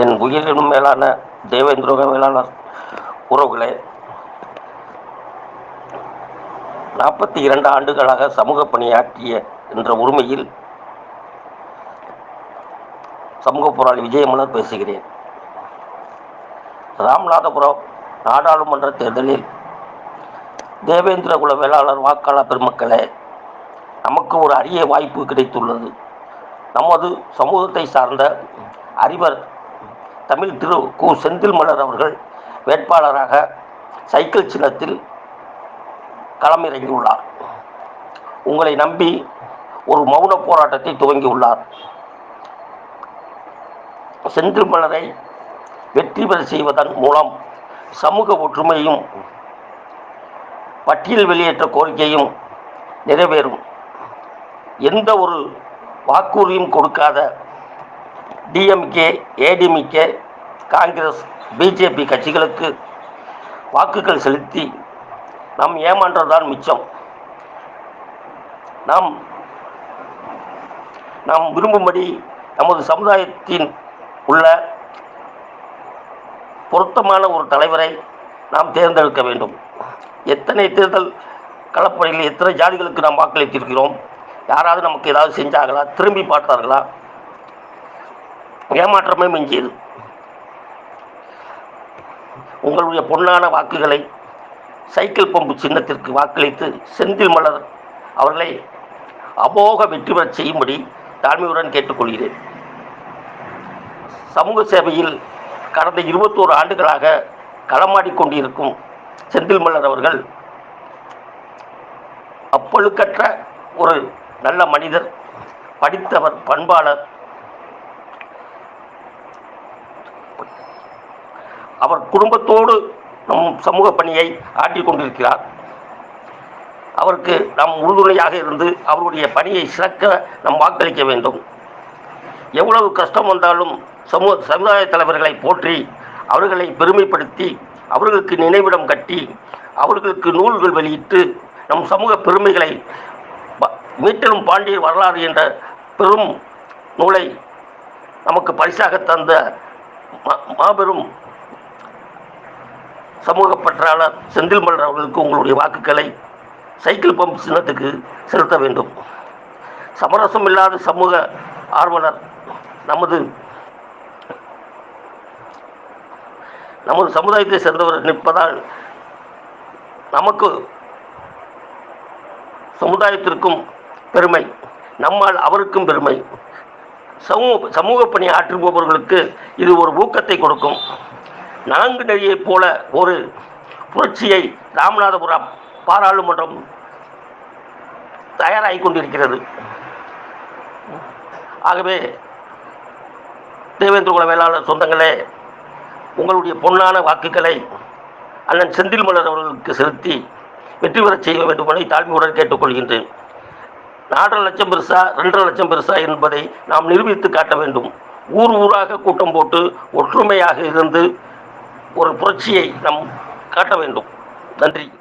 என் உயிரினும் மேலான தேவேந்திரோக வேளாளர் உறவுகளே நாற்பத்தி இரண்டு ஆண்டுகளாக சமூக பணியாற்றிய என்ற உரிமையில் சமூக போராளி விஜயமலர் பேசுகிறேன். ராமநாதபுரம் நாடாளுமன்ற தேர்தலில் தேவேந்திர குல வேளாளர் வாக்காளர் பெருமக்களே நமக்கு ஒரு அரிய வாய்ப்பு கிடைத்துள்ளது. நமது சமூகத்தை சார்ந்த அறிவர் தமிழ் திரு கு. செந்தில் மலர் அவர்கள் வேட்பாளராக சைக்கிள் சின்னத்தில் களமிறங்கியுள்ளார். உங்களை நம்பி ஒரு மௌன போராட்டத்தை துவங்கியுள்ளார். செந்தில் மலரை வெற்றி பெற செய்வதன் மூலம் சமூக ஒற்றுமையும் பட்டியல் வெளியேற்ற கோரிக்கையும் நிறைவேறும். எந்த ஒரு வாக்குறுதியும் கொடுக்காத டிஎம்கே ஏடிஎம்கே காங்கிரஸ் பிஜேபி கட்சிகளுக்கு வாக்குகள் செலுத்தி நாம் ஏமாற்றதான் மிச்சம். நாம் நாம் விரும்பும்படி நமது சமுதாயத்தின் உள்ள பொருத்தமான ஒரு தலைவரை நாம் தேர்ந்தெடுக்க வேண்டும். எத்தனை தேர்தல் களப்பணியில் எத்தனை ஜாதிகளுக்கு நாம் வாக்களித்திருக்கிறோம்? யாராவது நமக்கு ஏதாவது செஞ்சாங்களா திரும்பி பார்த்தார்களா? ஏமாற்றமே மிஞ்சியது. உங்களுடைய பொன்னான வாக்குகளை சைக்கிள் பம்பு சின்னத்திற்கு வாக்களித்து செந்தில் மலர் அவர்களை அமோக வெற்றி பெறச் செய்யும்படி தாழ்மையுடன் கேட்டுக்கொள்கிறேன். சமூக சேவையில் கடந்த இருபத்தோரு ஆண்டுகளாக களமாடிக்கொண்டிருக்கும் செந்தில் மலர் அவர்கள் அப்பழுக்கற்ற ஒரு நல்ல மனிதர் படித்தவர் பண்பாளர் அவர் குடும்பத்தோடு நம் சமூக பணியை ஆற்றிக் கொண்டிருக்கிறார். அவருக்கு நாம் உறுதுணையாக இருந்து அவருடைய பணியை சிறக்க நாம் வாக்களிக்க வேண்டும். எவ்வளவு கஷ்டம் வந்தாலும் சமூக சமுதாய தலைவர்களை போற்றி அவர்களை பெருமைப்படுத்தி அவர்களுக்கு நினைவிடம் கட்டி அவர்களுக்கு நூல்கள் வெளியிட்டு நம் சமூக பெருமைகளை மீட்டலும் பாண்டியர் வரலாறு என்ற பெரும் நூலை நமக்கு பரிசாக தந்த மா- மாபெரும் சமூக பற்றாளர் செந்தில் மலர் அவர்களுக்கு உங்களுடைய வாக்குகளை சைக்கிள் பம்ப் சின்னத்துக்கு செலுத்த வேண்டும். சமரசம் இல்லாத சமூக ஆர்வலர் நமது நமது சமுதாயத்தை சேர்ந்தவர் நிற்பதால் நமக்கு சமுதாயத்திற்கும் பெருமை நம்மால் அவருக்கும் பெருமை. சமூக சமூக பணி ஆற்றுபவர்களுக்கு இது ஒரு ஊக்கத்தை கொடுக்கும். நான்கு நெறியைப் போல ஒரு புரட்சியை ராமநாதபுரம் பாராளுமன்றம் தயாராகி கொண்டிருக்கிறது. ஆகவே தேவேந்திர குல வேளாளர் சொந்தங்களே உங்களுடைய பொன்னான வாக்குகளை அண்ணன் செந்தில் மலர் அவர்களுக்கு செலுத்தி வெற்றி பெறச் செய்ய வேண்டுமென தாழ்மையுடன் கேட்டுக்கொள்கின்றேன். நாலரை லட்சம் பெருசா ரெண்டரை லட்சம் பெருசா என்பதை நாம் நிரூபித்து காட்ட வேண்டும். ஊர் ஊராக கூட்டம் போட்டு ஒற்றுமையாக இருந்து ஒரு புரட்சியை நாம் காட்ட வேண்டும். நன்றி.